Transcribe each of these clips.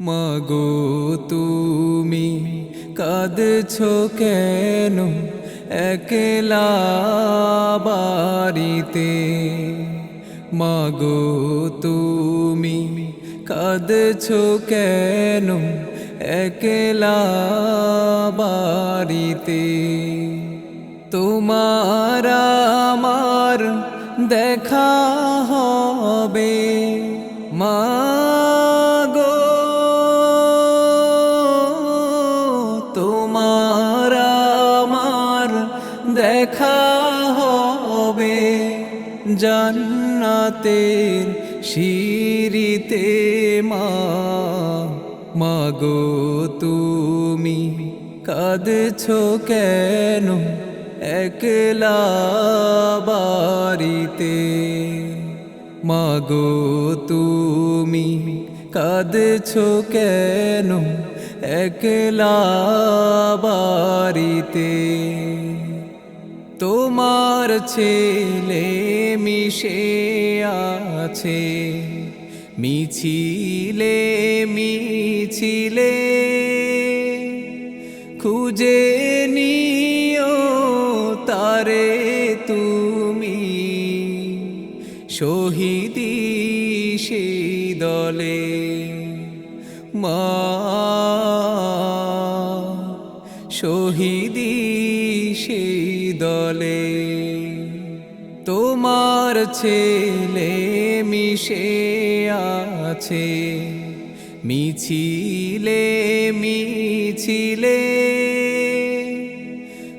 মাগো তুমি, কাঁদছ কেন একলা বাড়িতে? মাগো তুমি, কাঁদছ কেন একলা বাড়িতে? তোমার আমার দেখা হবে। জান্নাতের শিরিতে মা, মাগো তুমি কাঁদছ কেন একলা বাড়িতে? মাগো তুমি কাঁদছ কেন একলা বাড়িতে? তোমার ছেলে মিশে আছে। মিছিলে মিছিলে। খুঁজে নিও তারে তুমি। শহীদি সে দলে মা। শহীদি দলে তোমার ছেলে মিশে আছে, মিছিলে মিছিলে।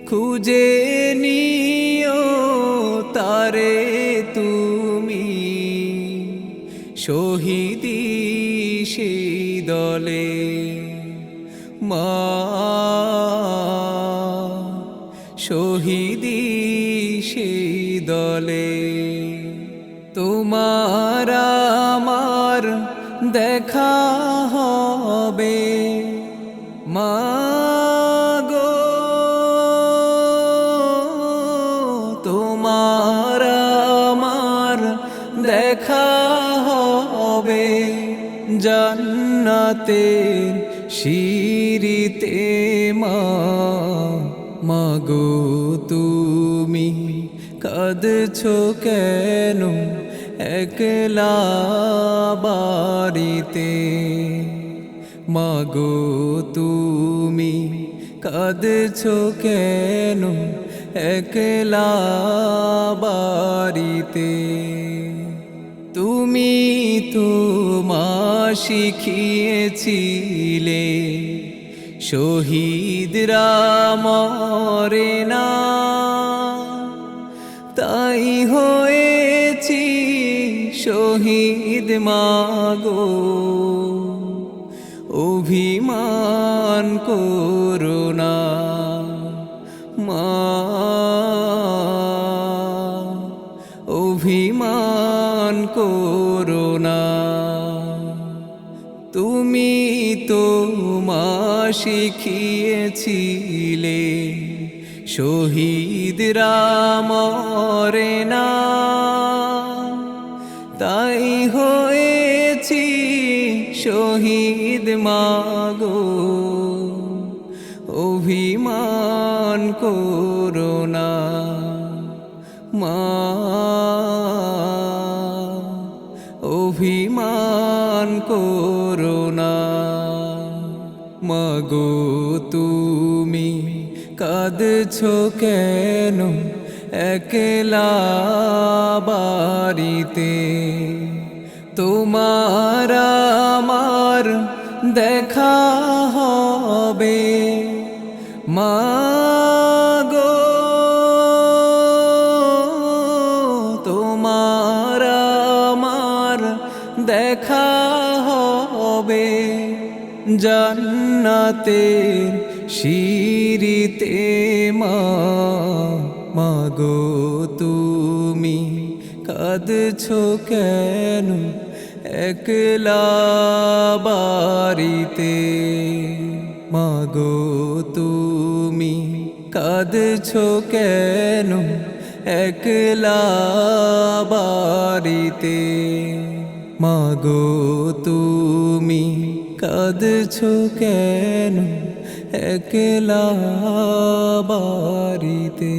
খুঁজে নিও তারে তুমি, শহীদি সেই দলে। মা শহীদি সেই দলে। তোমার আমার দেখা হবে। মাগো তোমার আমার দেখা হবে। জান্নাতের শিরিতে মা মাগো তুমি, কাঁদছ কেন একলা বাড়িতে? মাগো তুমি, কাঁদছ কেন একলা বাড়িতে? তুমি তোমা শিখিয়েছিলে শহীদরা মরে না। তাই হয়েছি শহীদ মাগো। অভিমান করোনা মা। অভিমান করোনা শিখিয়েছিলে শহীদরা মরে না। তাই হয়েছি শহীদ মাগো অভিমান করোনা মা অভিমান করোনা মাগো তুমি কাঁদছ কেন একলা বাড়িতে? তোমার আমার দেখা হবে। মাগো তোমার আমার দেখা জান্নাতের শিরিতে মা মাগো তুমি কাঁদছ কেন একলা বাড়িতে? মাগো তুমি কাঁদছ কেন একলা বাড়িতে? মাগো তুমি কাঁদছ কেন একলা বাড়িতে।